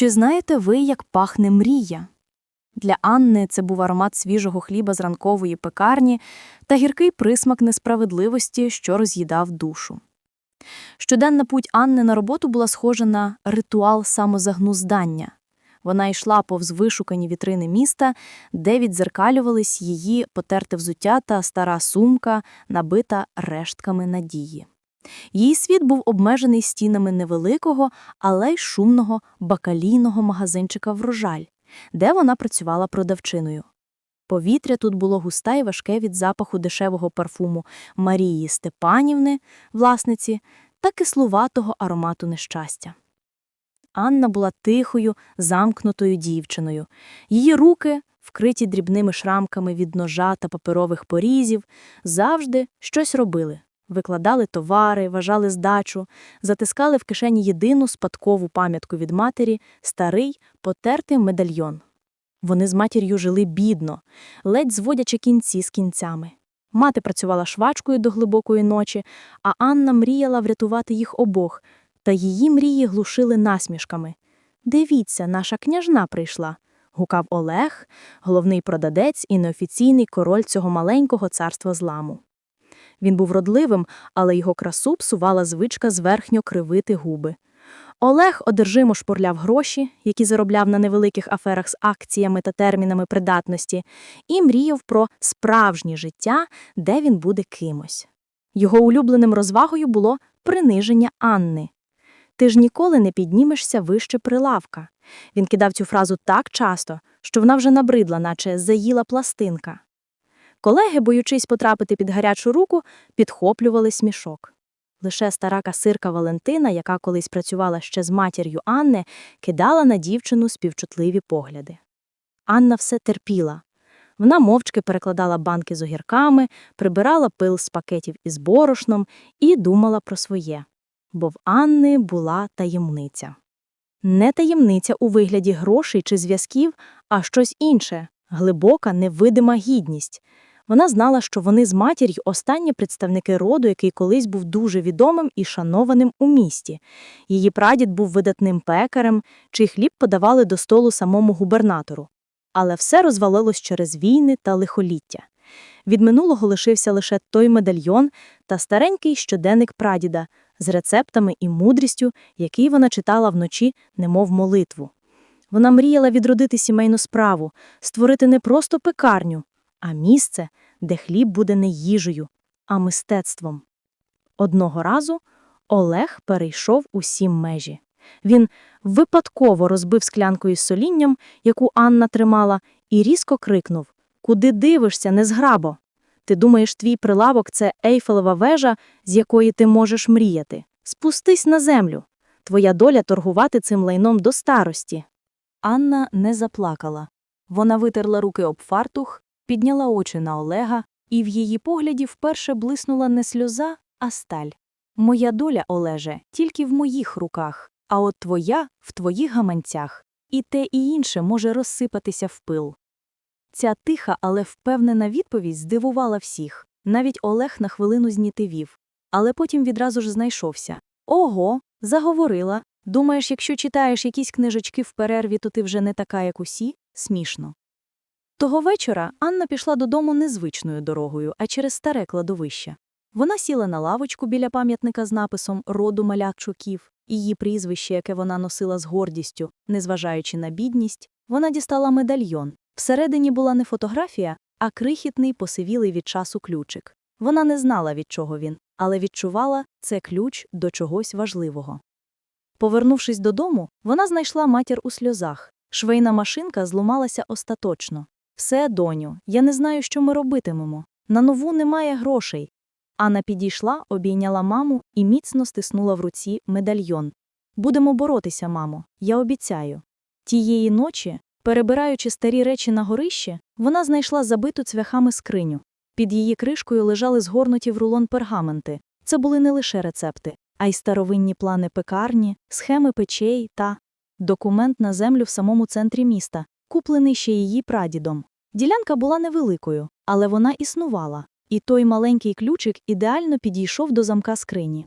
Чи знаєте ви, як пахне мрія? Для Анни це був аромат свіжого хліба з ранкової пекарні та гіркий присмак несправедливості, що роз'їдав душу. Щоденна путь Анни на роботу була схожа на ритуал самозагнуздання. Вона йшла повз вишукані вітрини міста, де відзеркалювались її потерте взуття та стара сумка, набита рештками надії. Її світ був обмежений стінами невеликого, але й шумного бакалійного магазинчика «Врожаль», де вона працювала продавчиною. Повітря тут було густе і важке від запаху дешевого парфуму Марії Степанівни, власниці, та кислуватого аромату нещастя. Анна була тихою, замкнутою дівчиною. Її руки, вкриті дрібними шрамками від ножа та паперових порізів, завжди щось робили. Викладали товари, вважали здачу, затискали в кишені єдину спадкову пам'ятку від матері старий потертий медальйон. Вони з матір'ю жили бідно, ледь зводячи кінці з кінцями. Мати працювала швачкою до глибокої ночі, а Анна мріяла врятувати їх обох, та її мрії глушили насмішками. Дивіться, наша княжна прийшла, гукав Олег, головний продадець і неофіційний король цього маленького царства зламу. Він був родливим, але його красу псувала звичка зверхньо кривити губи. Олег одержимо шпурляв гроші, які заробляв на невеликих аферах з акціями та термінами придатності, і мріяв про справжнє життя, де він буде кимось. Його улюбленим розвагою було приниження Анни. Ти ж ніколи не піднімешся вище прилавка. Він кидав цю фразу так часто, що вона вже набридла, наче заїла пластинка. Колеги, боючись потрапити під гарячу руку, підхоплювали смішок. Лише стара касирка Валентина, яка колись працювала ще з матір'ю Анни, кидала на дівчину співчутливі погляди. Анна все терпіла. Вона мовчки перекладала банки з огірками, прибирала пил з пакетів із борошном і думала про своє. Бо в Анни була таємниця. Не таємниця у вигляді грошей чи зв'язків, а щось інше глибока, невидима гідність. Вона знала, що вони з матір'ю останні представники роду, який колись був дуже відомим і шанованим у місті. Її прадід був видатним пекарем, чий хліб подавали до столу самому губернатору. Але все розвалилось через війни та лихоліття. Від минулого лишився лише той медальйон та старенький щоденник прадіда з рецептами і мудрістю, який вона читала вночі, немов молитву. Вона мріяла відродити сімейну справу, створити не просто пекарню, а місце, де хліб буде не їжею, а мистецтвом. Одного разу Олег перейшов усі межі. Він випадково розбив склянку із солінням, яку Анна тримала, і різко крикнув Куди дивишся, незграбо? Ти думаєш, твій прилавок це ейфелева вежа, з якої ти можеш мріяти. Спустись на землю. Твоя доля торгувати цим лайном до старості. Анна не заплакала. Вона витерла руки об фартух, підняла очі на Олега, і в її погляді вперше блиснула не сльоза, а сталь. Моя доля, Олеже, тільки в моїх руках, а от твоя в твоїх гаманцях, і те і інше може розсипатися в пил. Ця тиха, але впевнена відповідь здивувала всіх. Навіть Олег на хвилину знітивів, але потім відразу ж знайшовся. Ого, заговорила. Думаєш, якщо читаєш якісь книжечки в перерві, то ти вже не така, як усі? Смішно. Того вечора Анна пішла додому незвичною дорогою, а через старе кладовище. Вона сіла на лавочку біля пам'ятника з написом роду малячуків, її прізвище, яке вона носила з гордістю, незважаючи на бідність, вона дістала медальйон. Всередині була не фотографія, а крихітний посивілий від часу ключик. Вона не знала, від чого він, але відчувала це ключ до чогось важливого. Повернувшись додому, вона знайшла матір у сльозах. Швейна машинка зломалася остаточно. Все, доню, я не знаю, що ми робитимемо. На нову немає грошей. Анна підійшла, обійняла маму і міцно стиснула в руці медальйон. Будемо боротися, мамо, я обіцяю. Тієї ночі, перебираючи старі речі на горище, вона знайшла забиту цвяхами скриню. Під її кришкою лежали згорнуті в рулон пергаменти. Це були не лише рецепти, а й старовинні плани пекарні, схеми печей та документ на землю в самому центрі міста, куплений ще її прадідом. Ділянка була невеликою, але вона існувала, і той маленький ключик ідеально підійшов до замка скрині.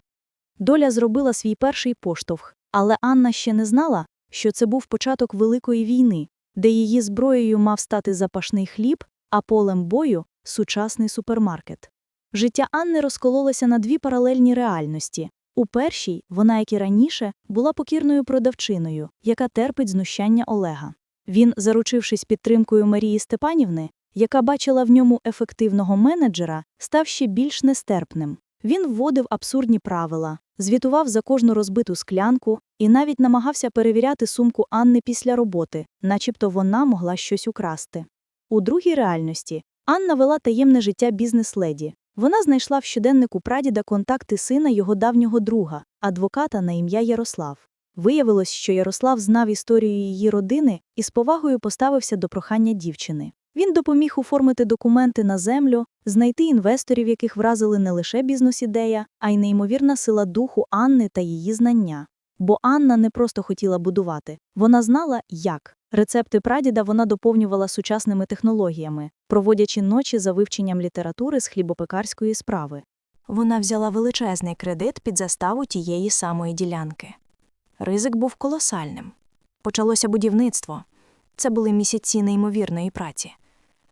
Доля зробила свій перший поштовх, але Анна ще не знала, що це був початок Великої війни, де її зброєю мав стати запашний хліб, а полем бою – сучасний супермаркет. Життя Анни розкололося на дві паралельні реальності. У першій, вона, як і раніше, була покірною продавчиною, яка терпить знущання Олега. Він, заручившись підтримкою Марії Степанівни, яка бачила в ньому ефективного менеджера, став ще більш нестерпним. Він вводив абсурдні правила, звітував за кожну розбиту склянку і навіть намагався перевіряти сумку Анни після роботи, начебто вона могла щось украсти. У другій реальності Анна вела таємне життя бізнес-леді. Вона знайшла в щоденнику прадіда контакти сина його давнього друга, адвоката на ім'я Ярослав. Виявилось, що Ярослав знав історію її родини і з повагою поставився до прохання дівчини. Він допоміг оформити документи на землю, знайти інвесторів, яких вразили не лише бізнес-ідея, а й неймовірна сила духу Анни та її знання. Бо Анна не просто хотіла будувати, вона знала, як. Рецепти прадіда вона доповнювала сучасними технологіями, проводячи ночі за вивченням літератури з хлібопекарської справи. Вона взяла величезний кредит під заставу тієї самої ділянки. Ризик був колосальним. Почалося будівництво. Це були місяці неймовірної праці.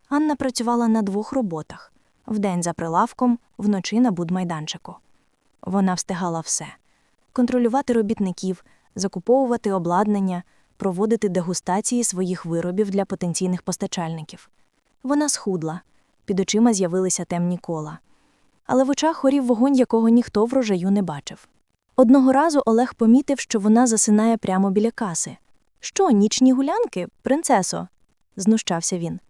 Анна працювала на двох роботах вдень за прилавком, вночі на будмайданчику. Вона встигала все контролювати робітників, закуповувати обладнання, проводити дегустації своїх виробів для потенційних постачальників. Вона схудла, під очима з'явилися темні кола. Але в очах горів вогонь, якого ніхто врожаю не бачив. Одного разу Олег помітив, що вона засинає прямо біля каси. Що, нічні гулянки, принцесо? знущався він.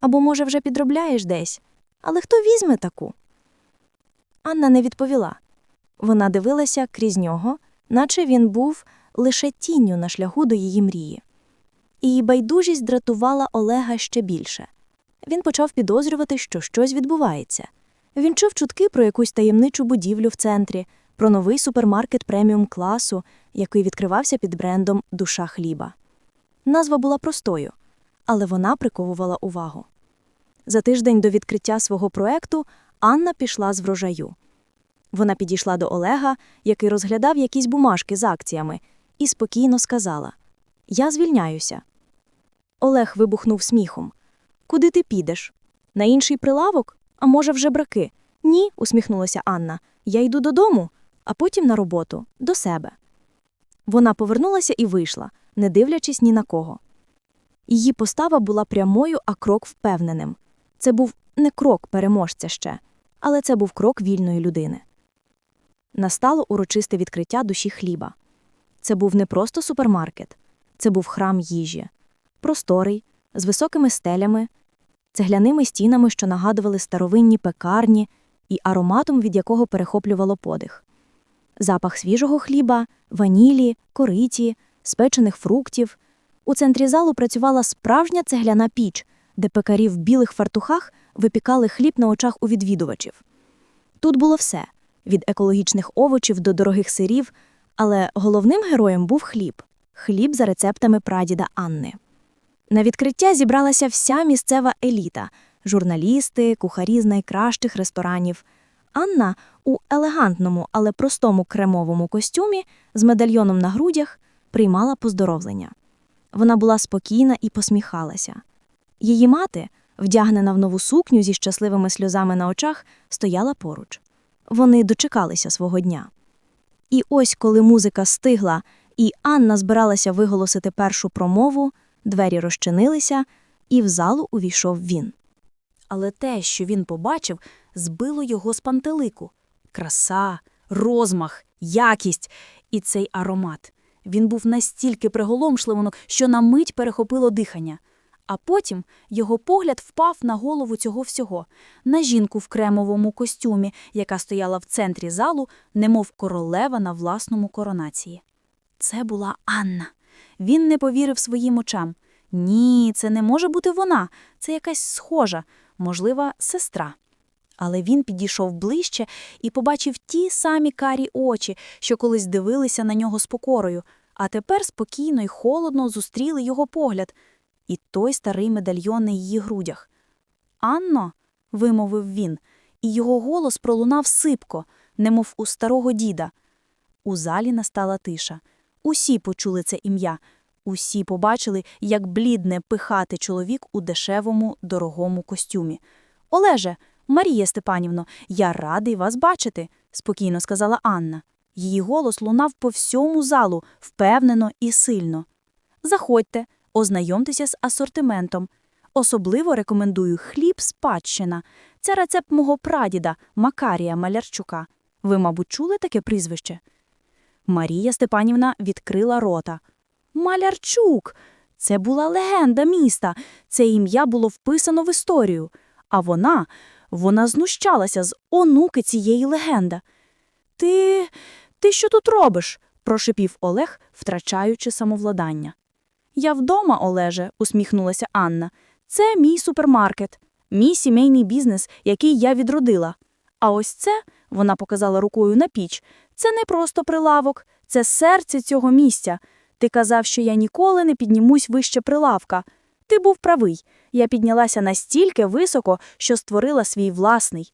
Або, може, вже підробляєш десь. Але хто візьме таку? Анна не відповіла. Вона дивилася крізь нього, наче він був лише тінню на шляху до її мрії. Її байдужість дратувала Олега ще більше. Він почав підозрювати, що щось відбувається. Він чув чутки про якусь таємничу будівлю в центрі, про новий супермаркет преміум класу, який відкривався під брендом Душа хліба. Назва була простою, але вона приковувала увагу. За тиждень до відкриття свого проекту Анна пішла з врожаю. Вона підійшла до Олега, який розглядав якісь бумажки з акціями, і спокійно сказала: Я звільняюся. Олег вибухнув сміхом. Куди ти підеш? На інший прилавок? А може, вже браки? Ні, усміхнулася Анна. Я йду додому, а потім на роботу, до себе. Вона повернулася і вийшла, не дивлячись ні на кого. Її постава була прямою, а крок впевненим. Це був не крок переможця ще, але це був крок вільної людини. Настало урочисте відкриття душі хліба. Це був не просто супермаркет, це був храм їжі, просторий, з високими стелями, цегляними стінами, що нагадували старовинні пекарні, і ароматом, від якого перехоплювало подих. Запах свіжого хліба, ванілі, кориті, спечених фруктів. У центрі залу працювала справжня цегляна піч, де пекарі в білих фартухах випікали хліб на очах у відвідувачів. Тут було все від екологічних овочів до дорогих сирів, але головним героєм був хліб хліб за рецептами прадіда Анни. На відкриття зібралася вся місцева еліта журналісти, кухарі з найкращих ресторанів. Анна у елегантному, але простому кремовому костюмі з медальйоном на грудях приймала поздоровлення. Вона була спокійна і посміхалася. Її мати, вдягнена в нову сукню зі щасливими сльозами на очах, стояла поруч. Вони дочекалися свого дня. І ось, коли музика стигла, і Анна збиралася виголосити першу промову, двері розчинилися, і в залу увійшов він. Але те, що він побачив, збило його з пантелику. Краса, розмах, якість і цей аромат. Він був настільки приголомшливано, що на мить перехопило дихання. А потім його погляд впав на голову цього всього, на жінку в кремовому костюмі, яка стояла в центрі залу, немов королева на власному коронації. Це була Анна. Він не повірив своїм очам. Ні, це не може бути вона, це якась схожа, можлива, сестра. Але він підійшов ближче і побачив ті самі карі очі, що колись дивилися на нього з покорою, а тепер спокійно й холодно зустріли його погляд і той старий медальйон на її грудях. Анно, вимовив він, і його голос пролунав сипко, немов у старого діда. У залі настала тиша. Усі почули це ім'я. Усі побачили, як блідне пихати чоловік у дешевому, дорогому костюмі. Олеже, Марія Степанівно, я радий вас бачити, спокійно сказала Анна. Її голос лунав по всьому залу, впевнено і сильно. Заходьте, ознайомтеся з асортиментом. Особливо рекомендую хліб спадщина. Це рецепт мого прадіда Макарія Малярчука. Ви, мабуть, чули таке прізвище? Марія Степанівна відкрила рота. Малярчук! Це була легенда міста. Це ім'я було вписано в історію. А вона, вона знущалася з онуки цієї легенди. Ти. ти що тут робиш? прошипів Олег, втрачаючи самовладання. Я вдома, Олеже, усміхнулася Анна. Це мій супермаркет, мій сімейний бізнес, який я відродила. А ось це, вона показала рукою на піч, це не просто прилавок, це серце цього місця. Ти казав, що я ніколи не піднімусь вище прилавка. Ти був правий. Я піднялася настільки високо, що створила свій власний.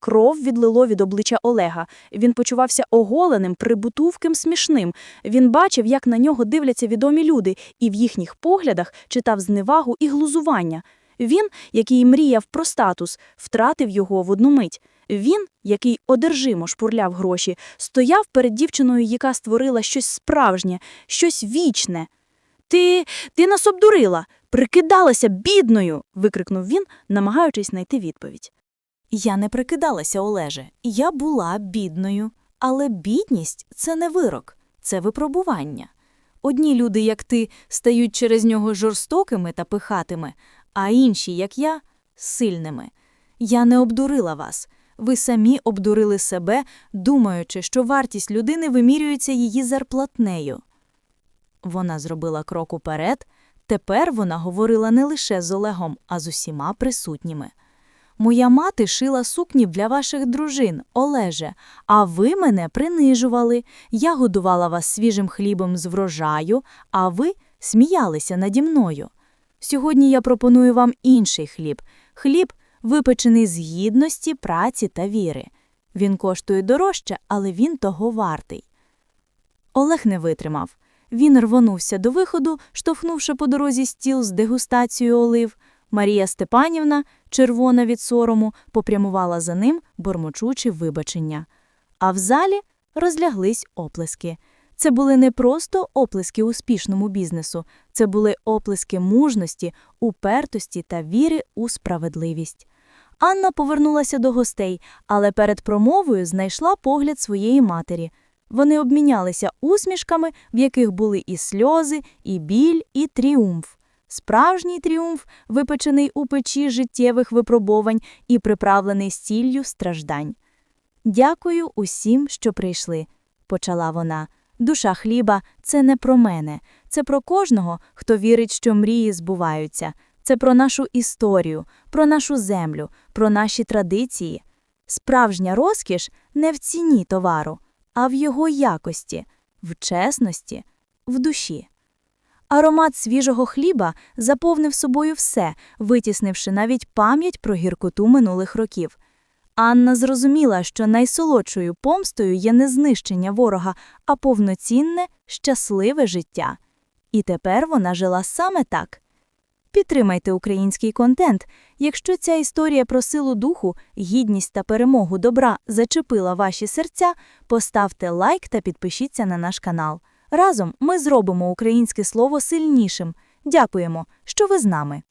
Кров відлило від обличчя Олега. Він почувався оголеним, прибутувким, смішним. Він бачив, як на нього дивляться відомі люди, і в їхніх поглядах читав зневагу і глузування. Він, який мріяв про статус, втратив його в одну мить. Він, який одержимо шпурляв гроші, стояв перед дівчиною, яка створила щось справжнє, щось вічне. Ти, ти нас обдурила, прикидалася бідною. викрикнув він, намагаючись знайти відповідь. Я не прикидалася, Олеже, я була бідною. Але бідність це не вирок, це випробування. Одні люди, як ти, стають через нього жорстокими та пихатими, а інші, як я, сильними. Я не обдурила вас. Ви самі обдурили себе, думаючи, що вартість людини вимірюється її зарплатнею. Вона зробила крок уперед. Тепер вона говорила не лише з Олегом, а з усіма присутніми. Моя мати шила сукні для ваших дружин, Олеже, а ви мене принижували. Я годувала вас свіжим хлібом з врожаю, а ви сміялися наді мною. Сьогодні я пропоную вам інший хліб хліб, випечений з гідності, праці та віри. Він коштує дорожче, але він того вартий. Олег не витримав. Він рвонувся до виходу, штовхнувши по дорозі стіл з дегустацією олив. Марія Степанівна, червона від сорому, попрямувала за ним, бормочучи вибачення. А в залі розляглись оплески. Це були не просто оплески успішному бізнесу, це були оплески мужності, упертості та віри у справедливість. Анна повернулася до гостей, але перед промовою знайшла погляд своєї матері. Вони обмінялися усмішками, в яких були і сльози, і біль, і тріумф. Справжній тріумф, випечений у печі життєвих випробувань і приправлений стіллю страждань. Дякую усім, що прийшли, почала вона. Душа хліба це не про мене, це про кожного, хто вірить, що мрії збуваються. Це про нашу історію, про нашу землю, про наші традиції. Справжня розкіш не в ціні товару, а в його якості, в чесності, в душі. Аромат свіжого хліба заповнив собою все, витіснивши навіть пам'ять про гіркоту минулих років. Анна зрозуміла, що найсолодшою помстою є не знищення ворога, а повноцінне, щасливе життя. І тепер вона жила саме так. Підтримайте український контент. Якщо ця історія про силу духу, гідність та перемогу добра зачепила ваші серця, поставте лайк та підпишіться на наш канал. Разом ми зробимо українське слово сильнішим. Дякуємо, що ви з нами.